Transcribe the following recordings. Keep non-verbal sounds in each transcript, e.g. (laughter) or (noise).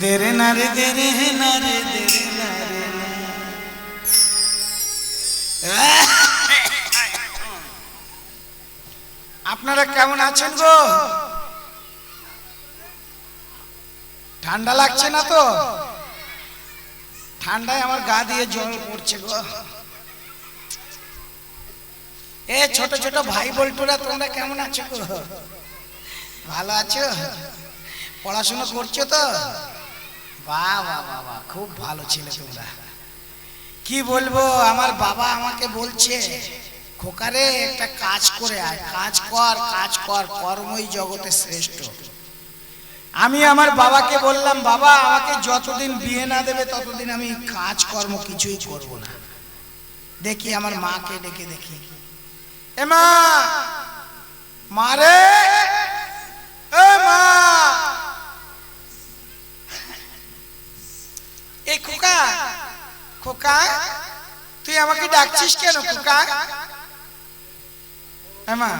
দেরে না রে দেরে দেরে না রে আপনারা কেমন আছেন গো ঠান্ডা লাগছে না তো ঠান্ডায় আমার গা দিয়ে জল পড়ছে গো এ ছোট ছোট ভাই বল্টুরা তোমরা কেমন আছো গো ভালো আছো পড়াশোনা করছ তো বাহ বাহ খুব ভালো ছেলে তোমরা। কি বলব আমার বাবা আমাকে বলছে খোকারে একটা কাজ করে আয় কাজ কর কাজ কর কর্মই জগতে শ্রেষ্ঠ। আমি আমার বাবাকে বললাম বাবা আমাকে যতদিন বিয়ে না দেবে ততদিন আমি কাজ কর্ম কিছুই করব না। দেখি আমার মাকে ডেকে দেখি। এ মা মারে এ মা। এই খোকা খোকা, তুই আমাকে ডাকছিস কেন, খোকা? এ মা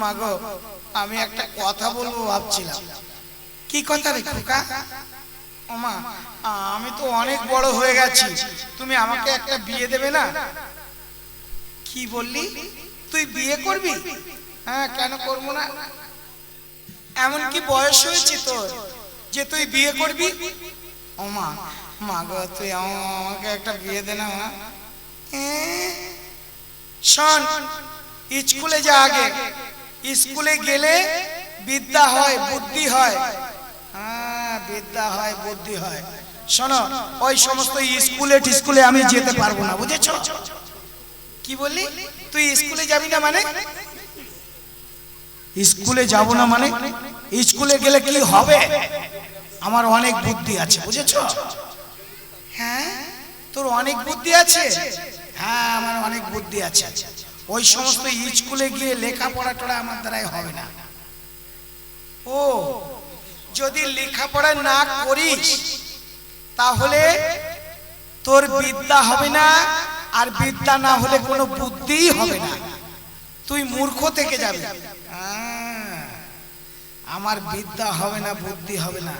মা গো আমি একটা কথা বলব ভাবছিলাম। কি কথা রে খোকা? ওমা আমি তো অনেক বড় হয়ে গেছি, তুমি আমাকে একটা বিয়ে দেবে না? কি বললি? তুই বিয়ে করবি? হ্যাঁ কেন করব না? এমন কি বয়স হয়েছে তোর। যে তুই বিয়ে করবি? ও মা মা গো, তুই আমাকে একটা বিয়ে দে না, মা। শোন, স্কুলে যা আগে। স্কুলে গেলে বিদ্যা হয়, বুদ্ধি হয়। হ্যাঁ বিদ্যা হয়, বুদ্ধি হয়। শোনো, ওই সমস্ত স্কুলে টিস্কুলে আমি যেতে পারব না, বুঝেছ? কি বললি? তুই স্কুলে যাবি না মানে? স্কুলে যাব না মানে? স্কুলে গেলে কি হবে? আমার অনেক বুদ্ধি আছে বুঝেছ? হ্যাঁ? তোর অনেক বুদ্ধি আছে? হ্যাঁ আমার অনেক বুদ্ধি আছে। ওই সমস্ত স্কুলে গিয়ে লেখাপড়া টড়া আমার দ্বারাই হবে না। ও যদি লেখাপড়া না করিস তাহলে তোর বিদ্যা হবে না আর বিদ্যা না হলে কোনো বুদ্ধিই হবে না। তুই মূর্খ থেকে যাবি। আহ, আমার বিদ্যা হবে না বুদ্ধি হবে না।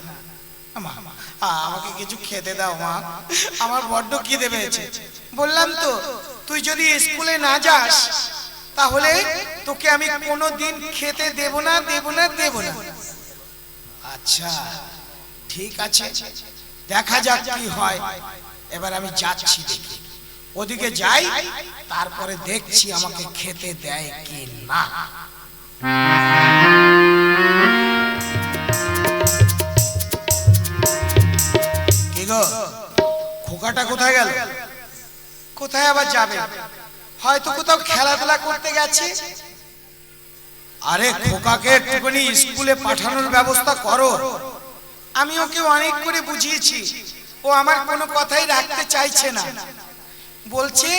আমাকে কিছু খেতে দাও, মা। আমার বড্ড খিদে পেয়েছে। বললাম তো, তুই যদি স্কুলে না যাস, তাহলে তোকে আমি কোনো দিন খেতে দেব না দেব না দেব না। আচ্ছা ঠিক আছে। দেখা যাক কি হয়। এবার আমি যাচ্ছি দেখি। ওদিকে যাই, তারপরে দেখছি আমাকে খেতে দেয় কি না। খোকাটা কোথায় গেল? কোথায় আবার যাবে? হয়তো কোথাও খেলাধুলা করতে গেছে? আরে খোকাকে একটুখানি স্কুলে পাঠানোর ব্যবস্থা করো। আমি ওকে অনেক করে বুঝিয়েছি। ও আমার কোনো কথাই রাখতে চাইছে না। বলছে,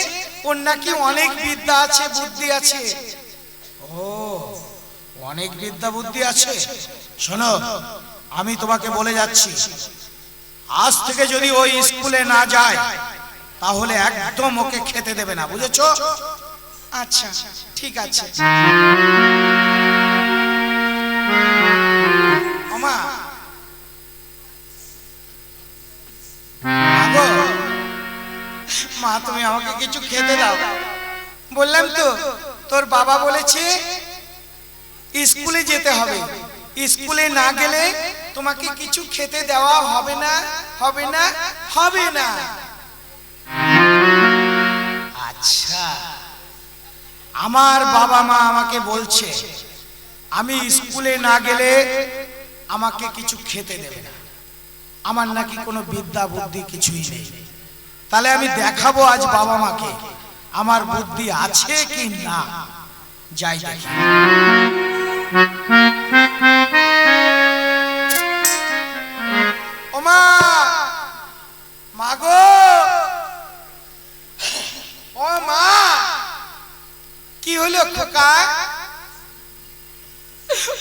ওর নাকি অনেক বিদ্যা আছে, বুদ্ধি আছে। ও, অনেক বিদ্যা বুদ্ধি আছে। শোনো, আমি তোমাকে বলে যাচ্ছি। আজ থেকে যদি ওই স্কুলে না যায়, তাহলে একদম ওকে খেতে দেবে না, বুঝেছ? আচ্ছা ঠিক আছে। মা, তুমি আমাকে কিছু খেতে দাও। বললাম তো, তোর বাবা বলেছে, স্কুলে যেতে হবে। স্কুলে না গেলে তোমাকে কিছু খেতে দেওয়া হবে না হবে না হবে না। আচ্ছা। আমার বাবা মা আমাকে বলছে, আমি স্কুলে না গেলে আমাকে কিছু খেতে দেবে না। আমার নাকি কোনো বিদ্যা বুদ্ধি কিছুই নেই। তাহলে আমি দেখাবো আজ বাবা মাকে আমার বুদ্ধি আছে কি না। যাই দেখি।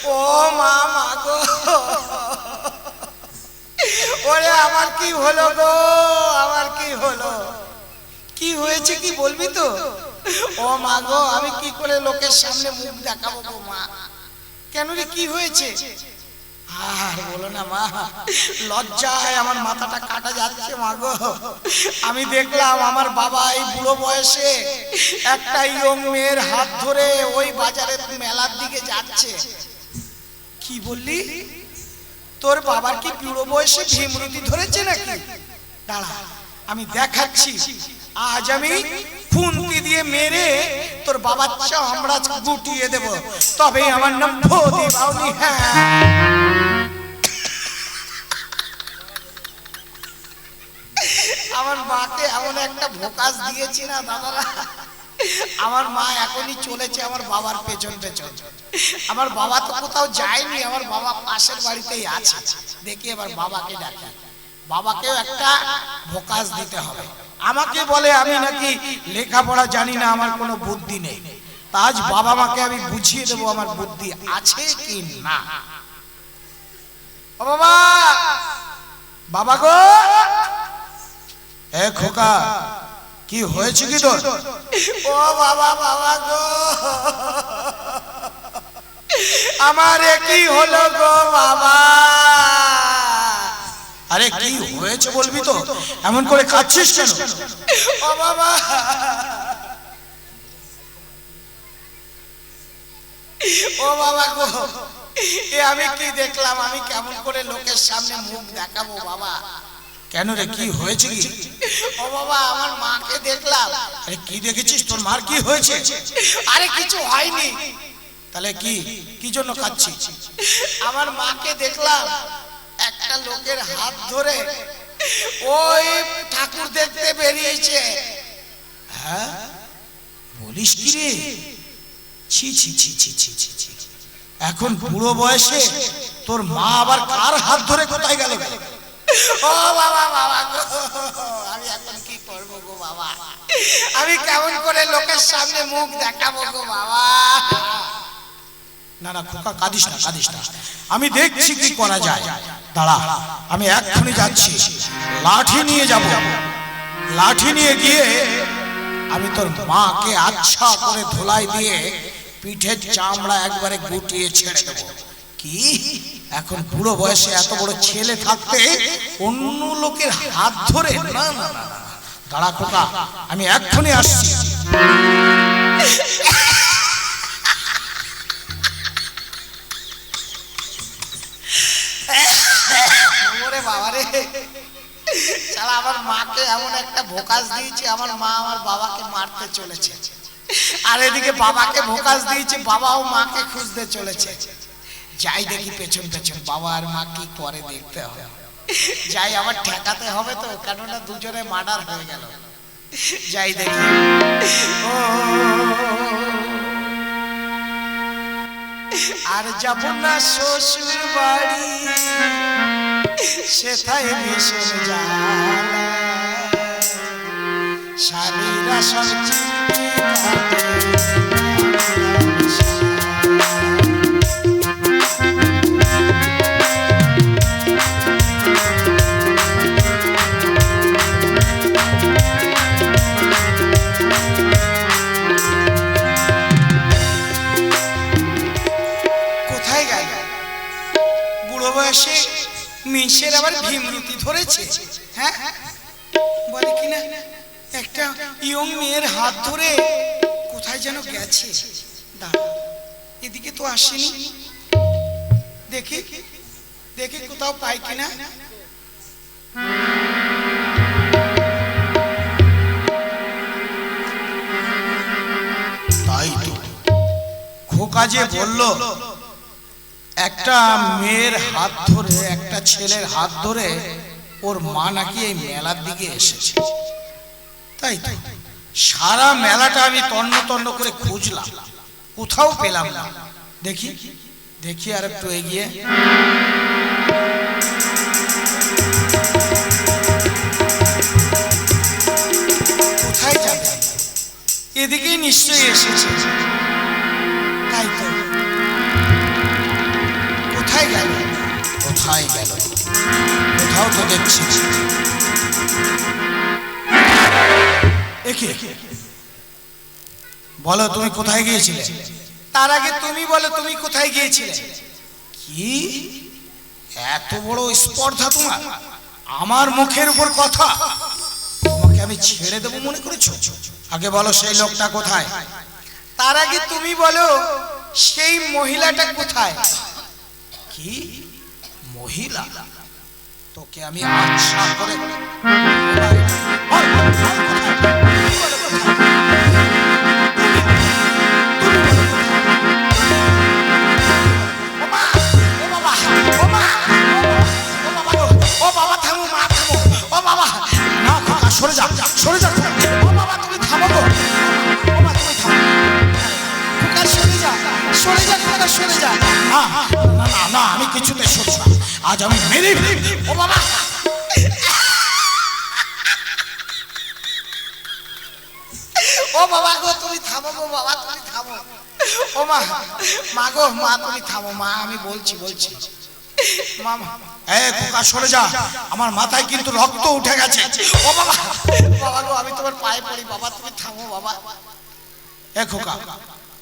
ও মা মাগো ওরে, আমার কি হলো গো? আমার কি হলো? কি হয়েছে কি বলবি তো? ও মা গো, আমি কি করে লোকের সামনে মুখ দেখাবো গো, মা? কেন রে, কি হয়েছে? আর বলো না, মা লজ্জায় আমার মাথাটা কাটা যাচ্ছে, মা গো। আমি দেখলাম আমার বাবা এই বুড়ো বয়সে একটা ইয়ং মেয়ের হাত ধরে ওই বাজারের মেলার দিকে যাচ্ছে। কি বললি? তোর বাবার কি বুড়ো বয়সে ভীমরতি ধরেছে নাকি? দাঁড়া, আমি দেখাচ্ছি। আজ আমি খুন্তি দিয়ে মেরে তোর বাবার চামড়া গুটিয়ে দেব। তবে আমার নাম ভোদি বাউনি হ্যাঁ। আমার মাকে এমন একটা ভোকাস দিয়েছি না, দাদারা। আমার মা এখনই চলেছে আমার বাবার পেছন পেছন। আমার বাবা তো কোথাও যায়নি, আমার বাবা পাশের বাড়িতেই আছে। দেখি এবার বাবাকে ডাকি। বাবাকেও একটা ভোকাস দিতে হবে। আমাকে বলে, আমি নাকি লেখাপড়া জানি না, আমার কোনো বুদ্ধি নেই। আজ বাবা মাকে আমি বুঝিয়ে দেবো আমার বুদ্ধি আছে কি না? বাবা! বাবা গো! এ খোকা! কি হয়েছে কি তোর? ও বাবা বাবা গো। আমার কি হলো গো বাবা? আরে কি হয়েছে বলবি তো? এমন করে কাঁদছিস কেন? ও বাবা। ও বাবা গো। এ আমি কি দেখলাম? আমি কেমন করে লোকের সামনে মুখ দেখাবো বাবা? কেন রে কি হয়েছে কি? ও বাবা আমার মাকে দেখলাম। আরে কি দেখেছিস? তোর মার কি হয়েছে? আরে কিছু হয়নি। তাহলে কি? কি জন্য কাঁদছিস? আমার মাকে দেখলাম। একটা লোকের হাত ধরে ওই ঠাকুর দেখতে বেরিয়েছে। হ্যাঁ? বলিস কি রে? ছি ছি ছি ছি ছি ছি ছি। এখন বুড়ো বয়সে তোর মা আবার কার হাত ধরে কোথায় গেল? ও (laughs) বাবা বাবা গো। আমি এখন কি করব গো বাবা? আমি কেমন করে লোকের সামনে মুখ দেখাবো গো বাবা? না না খোকা কাঁদিস না কাঁদিস না। আমি দেখছি কি করা যায়। দাঁড়া আমি এক্ষুনি যাচ্ছি। লাঠি নিয়ে যাব। লাঠি নিয়ে গিয়ে আমি তোর মাকে আচ্ছা করে ধুলাই দিয়ে পিঠের চামড়া একবারে গুটিয়ে ছেড়ে দেবো। কি? এখন বুড়ো বয়সে এত বড় ছেলে থাকতে অন্য লোকের হাত ধরে না না না। দাঁড়া খোকা আমি এক্ষুনি আসছি। আমার মাকে এমন একটা ভোকাস দিয়েছে আমার মা আমার বাবাকে মারতে চলেছে। আর এদিকে বাবাকে ভোকাস দিয়েছে বাবাও মাকে খুঁজতে চলেছে। যাই দেখি পেছন পেছন, বাবা আর মা কি করে দেখতে হবে? যাই, আমার ঠেকাতে হবে তো, কেননা দুজনে মার্ডার হয়ে গেল। যাই দেখি। আর যাব না শ্বশুর বাড়ি, সেথায় ভীষণ জ্বালা শালীরা সব চিনতে বয়সে মিশের আবার ভীমরতি ধরেছে হ্যাঁ? বলে কিনা একটা ইয়ং মেয়ের হাত ধরে কোথায় যেন গেছে? দাঁড়া, এদিকে তো আসেনি। দেখি দেখি কোথাও পাই কিনা খোকা যে বলল একটা মেয়ের হাত ধরে, একটা ছেলের হাত ধরে ওর মা নাকি এই মেলার দিকে এসেছে। তাই সারা মেলাটা আমি তন্ন তন্ন করে খুঁজলাম, কোথাও পেলাম না। দেখি দেখি আর একটু এগিয়ে। কোথায় যাবে? এদিকেই নিশ্চয়ই এসেছে। কোথায় গেল? কোথাও তো দেখছি বলো, তুমি কোথায় গিয়েছিলে? তার আগে তুমি বলো, তুমি কোথায় গিয়েছিলে? কি? এত বড় স্পর্ধা তোমার? আমার মুখের উপর কথা? তোমাকে আমি ছেড়ে দেবো মনে করেছ? আগে বলো, সেই লোকটা কোথায়? তার আগে তুমি বলো, সেই মহিলাটা কোথায়? কি? মহিলা তোকে আমি আচ্ছা করে? ও বাবা, বাবা তুমি সরে যা সরে যা সরে যা। না না না আমি কিছুতে সরছি না। আজ আমি মেরে ও বাবা! ও বাবা গো, তুমি থামো গো বাবা, তুমি থামো। ও মা মা গো, মা, তুমি থামো, মা, আমি বলছি বলছি। সরে যা। আমার মাথায় কিন্তু রক্ত উঠে গেছে। ও বাবা বাবা গো, আমি তোমার পায়ে পড়ি, বাবা, তুমি থামো, বাবা। এ, খোকা,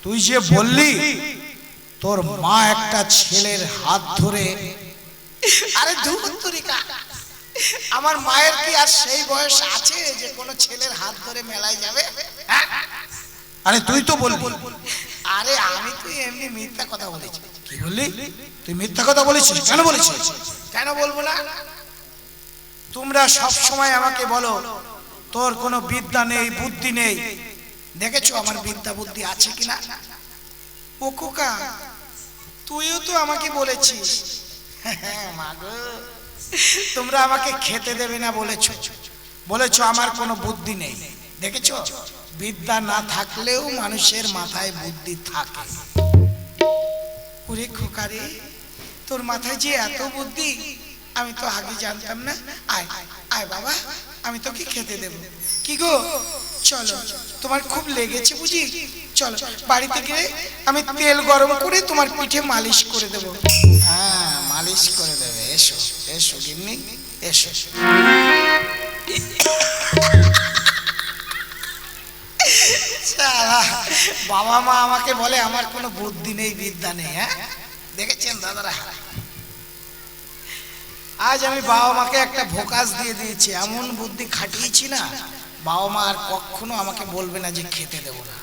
তুই যে বললি, তোর মা একটা ছেলের হাত ধরে আরে ধুমুত্তরিকা আমার মায়ের কি আর সেই বয়স আছে যে কোনো ছেলের হাত ধরে মেলায় যাবে? হ্যাঁ? আরে তুই তো বল আরে আমি তুই এমনি মিথ্যা কথা বলেছি। কি বললি? তুই মিথ্যা কথা বলেছিস? কেন বলেছিস? কেন বলব না? তোমরা সব সময় আমাকে বলো তোর কোনো বিদ্যা নেই বুদ্ধি নেই। দেখেছ আমার বিদ্যা বুদ্ধি আছে কিনা? ও কোকা তুইও তো আমাকে বলেছিস। তোমরা আমাকে খেতে দেবে না বলেছ। বলেছ, আমার কোনো বুদ্ধি নেই। দেখেছ? বিদ্যা না থাকলেও মানুষের মাথায় বুদ্ধি থাকে। খোকারে, তোর মাথায় যে এত বুদ্ধি, আমি তো আগে জানতাম না। আয় আয় বাবা, আমি তোকে খেতে দেব। কি গো? চলো, তোমার খুব লেগেছে বুঝি? চলো, বাড়িতে গিয়ে আমি তেল গরম করে তোমার পিঠে মালিশ করে দেবো। হ্যাঁ। মালিশ করে দেবে, এসো এসো গিন্নি, এসো। বাবা মা আমাকে বলে আমার কোনো বুদ্ধি নেই, বিদ্যা নেই হ্যাঁ? দেখেছেন দাদারা? আজ আমি বাবা মাকে একটা ভোকাস দিয়ে দিয়েছি, এমন বুদ্ধি খাটিয়েছি না, বাবা মা আর কখনো আমাকে বলবে না যে খেতে দেবো না।